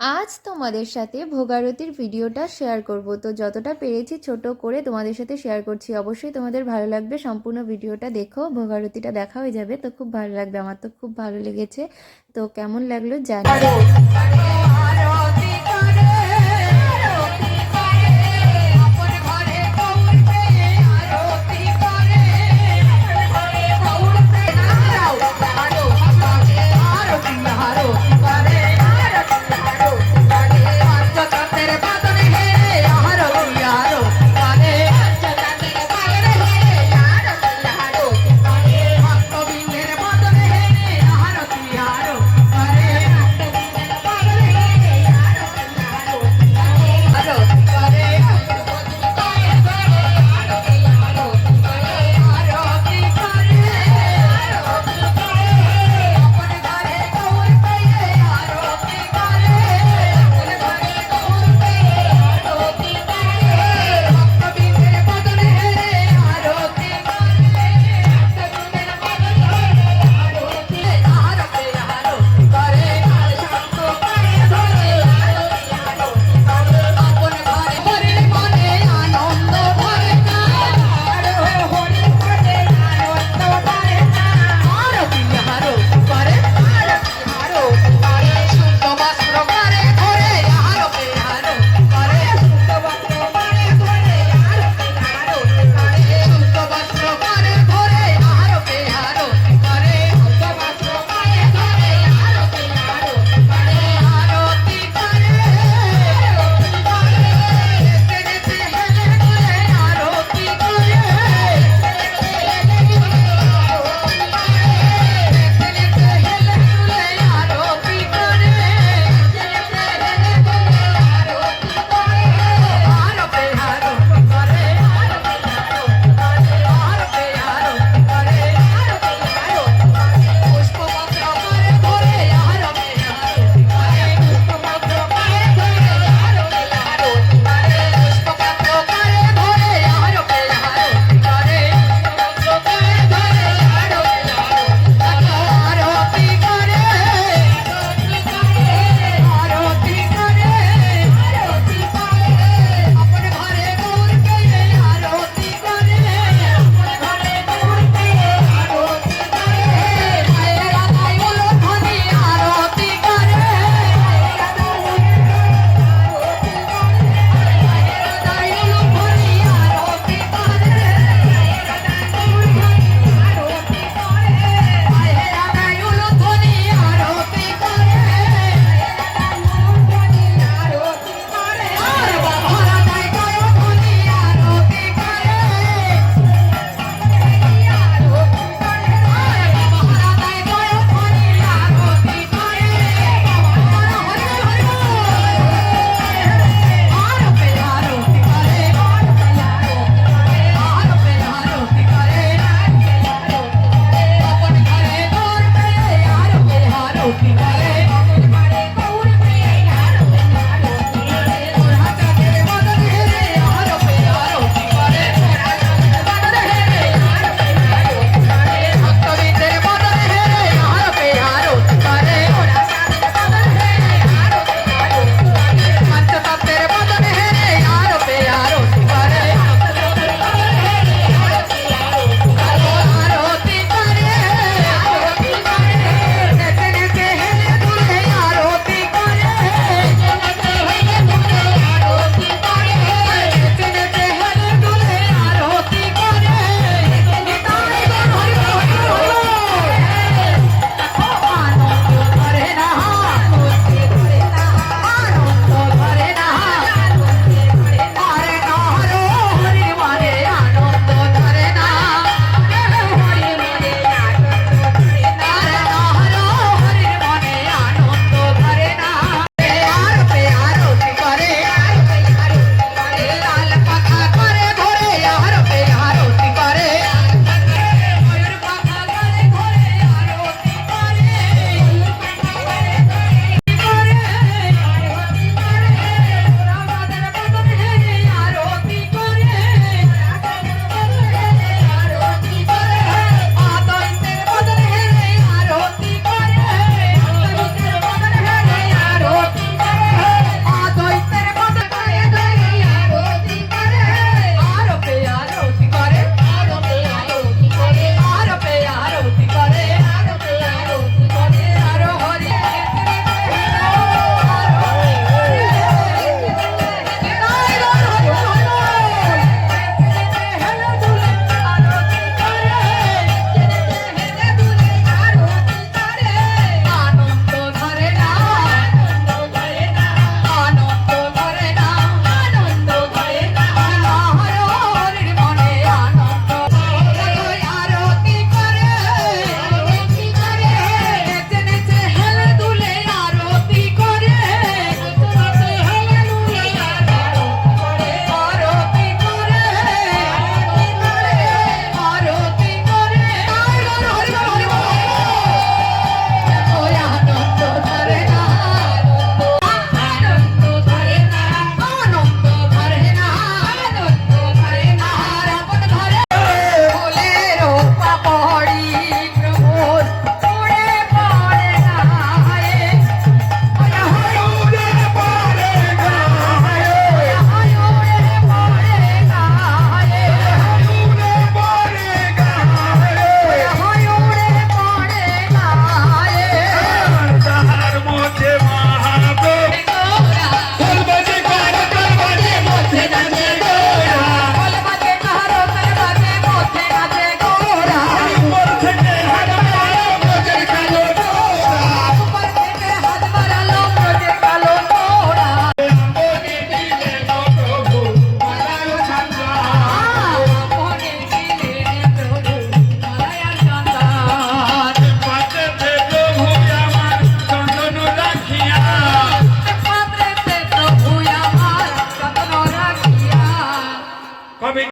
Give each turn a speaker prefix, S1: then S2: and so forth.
S1: আজ তোমাদের সাথে ভোগারতির ভিডিওটা শেয়ার করব। তো যতটা পেরেছি ছোট করে তোমাদের সাথে শেয়ার করছি, অবশ্যই তোমাদের ভালো লাগবে। সম্পূর্ণ ভিডিওটা দেখো, ভোগারতিটা দেখা হয়ে যাবে। তো খুব ভালো লাগবে, আমার তো খুব ভালো লেগেছে। তো কেমন লাগল জানি